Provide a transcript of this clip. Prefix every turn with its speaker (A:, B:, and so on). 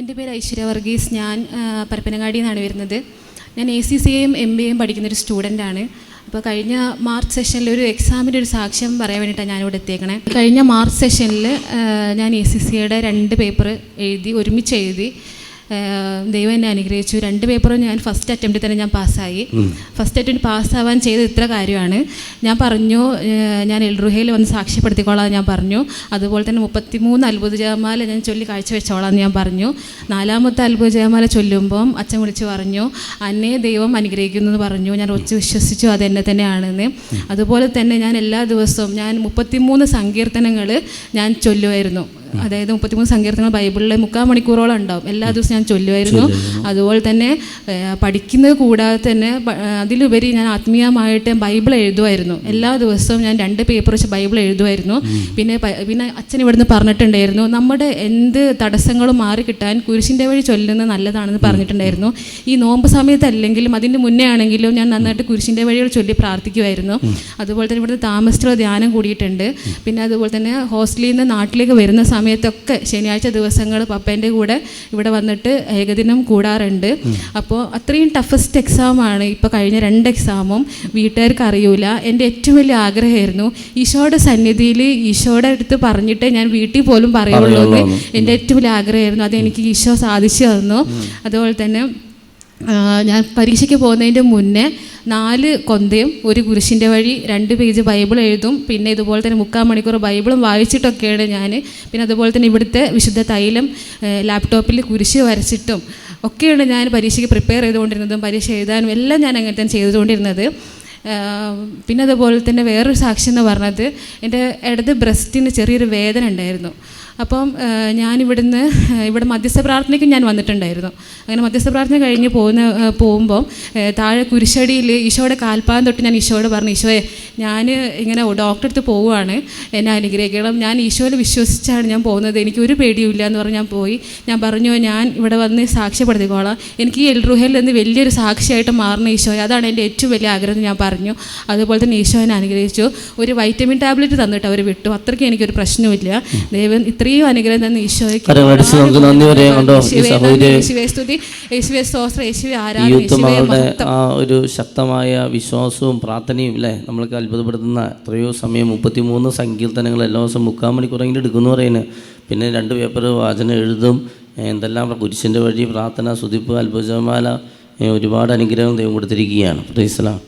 A: എന്റെ പേര് ഐശ്വര്യ വർഗീസ്. ഞാൻ പരപ്പനങ്ങാടിയിൽ നിന്നാണ് വരുന്നത്. ഞാൻ എ സി സി എയും എം ബി എയും പഠിക്കുന്ന ഒരു സ്റ്റുഡന്റാണ് അപ്പോൾ കഴിഞ്ഞ മാർച്ച് സെഷനിൽ ഒരു എക്സാമിന്റെ ഒരു സാക്ഷ്യം പറയാൻ വേണ്ടിയിട്ടാണ് ഞാനിവിടെ എത്തിയേക്കണേ. കഴിഞ്ഞ മാർച്ച് സെഷനിൽ ഞാൻ എ സി സിയുടെ രണ്ട് പേപ്പർ എഴുതി ഒരുമിച്ച് എഴുതി. ദൈവം എന്നെ അനുഗ്രഹിച്ചു. രണ്ട് പേപ്പറും ഞാൻ ഫസ്റ്റ് അറ്റംപ്റ്റിൽ തന്നെ ഞാൻ പാസ്സായി. ഫസ്റ്റ് അറ്റംപ്റ്റ് പാസ്സാവാൻ ചെയ്ത ഇത്ര കാര്യമാണ്. ഞാൻ പറഞ്ഞു ഞാൻ എൽറുഹയിൽ വന്ന് സാക്ഷ്യപ്പെടുത്തിക്കോളാം ഞാൻ പറഞ്ഞു. അതുപോലെ തന്നെ മുപ്പത്തിമൂന്ന് അത്ഭുത ജയമാല ഞാൻ ചൊല്ലി കാഴ്ചവെച്ചോളാം എന്ന് ഞാൻ പറഞ്ഞു. നാലാമത്തെ അത്ഭുത ജയമാല ചൊല്ലുമ്പം അച്ഛൻ വിളിച്ച് പറഞ്ഞു അന്നേ ദൈവം അനുഗ്രഹിക്കുന്നു എന്ന് പറഞ്ഞു. ഞാൻ ഒച്ച വിശ്വസിച്ചു അത് എന്നെ തന്നെയാണെന്ന്. അതുപോലെ തന്നെ ഞാൻ എല്ലാ ദിവസവും ഞാൻ മുപ്പത്തിമൂന്ന് സങ്കീർത്തനങ്ങൾ ഞാൻ ചൊല്ലുമായിരുന്നു. അതായത് മുപ്പത്തിമൂന്ന് സങ്കീർത്തനങ്ങൾ ബൈബിളിലെ മുക്കാൽ മണിക്കൂറോളം ഉണ്ടാവും. എല്ലാ ദിവസവും ഞാൻ ചൊല്ലുമായിരുന്നു. അതുപോലെ തന്നെ പഠിക്കുന്നത് കൂടാതെ തന്നെ അതിലുപരി ഞാൻ ആത്മീയമായിട്ട് ബൈബിൾ എഴുതുമായിരുന്നു. എല്ലാ ദിവസവും ഞാൻ രണ്ട് പേപ്പർ വെച്ച് ബൈബിൾ എഴുതുമായിരുന്നു. പിന്നെ പിന്നെ അച്ഛൻ ഇവിടുന്ന് പറഞ്ഞിട്ടുണ്ടായിരുന്നു നമ്മുടെ എന്ത് തടസ്സങ്ങളും മാറി കിട്ടാൻ കുരിശിന്റെ വഴി ചൊല്ലുന്നത് നല്ലതാണെന്ന് പറഞ്ഞിട്ടുണ്ടായിരുന്നു. ഈ നോമ്പ് സമയത്തല്ലെങ്കിലും അതിന്റെ മുന്നേ ആണെങ്കിലും ഞാൻ നന്നായിട്ട് കുരിശിന്റെ വഴികൾ ചൊല്ലി പ്രാർത്ഥിക്കുമായിരുന്നു. അതുപോലെ തന്നെ ഇവിടുന്ന് താമസിച്ചുള്ള ധ്യാനം കൂടിയിട്ടുണ്ട്. പിന്നെ അതുപോലെ തന്നെ ഹോസ്റ്റലിൽ നിന്ന് നാട്ടിലേക്ക് വരുന്ന സമയത്തൊക്കെ ശനിയാഴ്ച ദിവസങ്ങൾ പപ്പേന്റെ കൂടെ ഇവിടെ വന്നിട്ട് ഏകദിനം കൂടാറുണ്ട്. അപ്പോൾ അത്രയും ടഫസ്റ്റ് എക്സാമാണ് ഇപ്പോൾ കഴിഞ്ഞ രണ്ട് എക്സാമും വീട്ടുകാർക്ക് അറിയൂല. എന്റെ ഏറ്റവും വലിയ ആഗ്രഹമായിരുന്നു ഈശോയുടെ സന്നിധിയിൽ ഈശോയുടെ അടുത്ത് പറഞ്ഞിട്ട് ഞാൻ വീട്ടിൽ പോലും പറയുള്ളൂ എന്ന്. എന്റെ ഏറ്റവും വലിയ ആഗ്രഹമായിരുന്നു. അതെനിക്ക് ഈശോ സാധിച്ചു തന്നു. അതുപോലെ തന്നെ ഞാൻ പരീക്ഷയ്ക്ക് പോകുന്നതിന്റെ മുന്നേ നാല് കൊന്തയും ഒരു കുരിശിന്റെ വഴി രണ്ട് പേജ് ബൈബിൾ എഴുതും. പിന്നെ ഇതുപോലെ തന്നെ മുക്കാൽ മണിക്കൂർ ബൈബിളും വായിച്ചിട്ടൊക്കെയാണ് ഞാൻ. പിന്നെ അതുപോലെ തന്നെ ഇവിടുത്തെ വിശുദ്ധ തൈലം ലാപ്ടോപ്പിൽ കുരിശ് വരച്ചിട്ടും ഒക്കെയാണ് ഞാൻ പരീക്ഷയ്ക്ക് പ്രിപ്പയർ ചെയ്തുകൊണ്ടിരുന്നതും പരീക്ഷ എഴുതാനും എല്ലാം ഞാൻ അങ്ങനെ തന്നെ ചെയ്തുകൊണ്ടിരുന്നത്. പിന്നെ അതുപോലെ തന്നെ വേറൊരു സാക്ഷി എന്ന് പറഞ്ഞത് എന്റെ ഇടത് ബ്രസ്റ്റിന് ചെറിയൊരു വേദന ഉണ്ടായിരുന്നു. അപ്പം ഞാൻ ഞാനിവിടുന്ന് ആഹ് ഇവിടെ മധ്യസ്ഥ പ്രാർത്ഥനയ്ക്കും ഞാൻ വന്നിട്ടുണ്ടായിരുന്നു. അങ്ങനെ മധ്യസ്ഥ പ്രാർത്ഥന കഴിഞ്ഞ് പോകുന്ന പോകുമ്പം താഴെ കുരിശടിയിൽ ഈശോയുടെ കാൽപ്പാദം തൊട്ട് ഞാൻ ഈശോയോട് പറഞ്ഞു ഈശോയെ ഞാൻ ഇങ്ങനെ ഡോക്ടറെ അടുത്ത് പോവുകയാണ്. എന്നെ അനുഗ്രഹിക്കണം. ഞാൻ ഈശോയിൽ വിശ്വസിച്ചാണ് ഞാൻ പോകുന്നത്. എനിക്ക് ഒരു പേടിയുമില്ല എന്ന് പറഞ്ഞ് ഞാൻ പോയി. ഞാൻ പറഞ്ഞു ഞാൻ ഇവിടെ വന്ന് സാക്ഷ്യപ്പെടുത്തിക്കോളാം. എനിക്ക് ഈ എൽറുഹയിൽ നിന്ന് വലിയൊരു സാക്ഷിയായിട്ട് മാറണം ഈശോയെ. അതാണ് എന്റെ ഏറ്റവും വലിയ ആഗ്രഹം ഞാൻ പറഞ്ഞു. അതുപോലെ തന്നെ ഈശോ എന്നെ അനുഗ്രഹിച്ചു. ഒരു വൈറ്റമിൻ ടാബ്ലറ്റ് തന്നിട്ട് അവർ വിട്ടു. അത്രയ്ക്ക് എനിക്കൊരു പ്രശ്നമില്ല ദൈവം ഇത്രയും അനുഗ്രഹം തന്നെ ഈശോയ്ക്ക്. യേശുവേ സ്തോത്രം യേശുവേ ആരാധന
B: ആ ഒരു ശക്തമായ വിശ്വാസവും പ്രാർത്ഥനയും അല്ലേ നമ്മൾക്ക് അത്ഭുതപ്പെടുത്തുന്ന എത്രയോ സമയം മുപ്പത്തിമൂന്ന് സങ്കീർത്തനങ്ങൾ എല്ലാ ദിവസം മുക്കാൽ മണിക്കൂറെങ്കിലും എടുക്കുന്നു പറയുന്നത് പിന്നെ രണ്ട് പേപ്പർ വാചന എഴുതും എന്തെല്ലാം കുരിശിന്റെ വഴി പ്രാർത്ഥന സുതിപ്പ് അത്ഭുതമാല ഒരുപാട് അനുഗ്രഹം ദൈവം കൊടുത്തിരിക്കുകയാണ്. പ്രൈസ്ലാം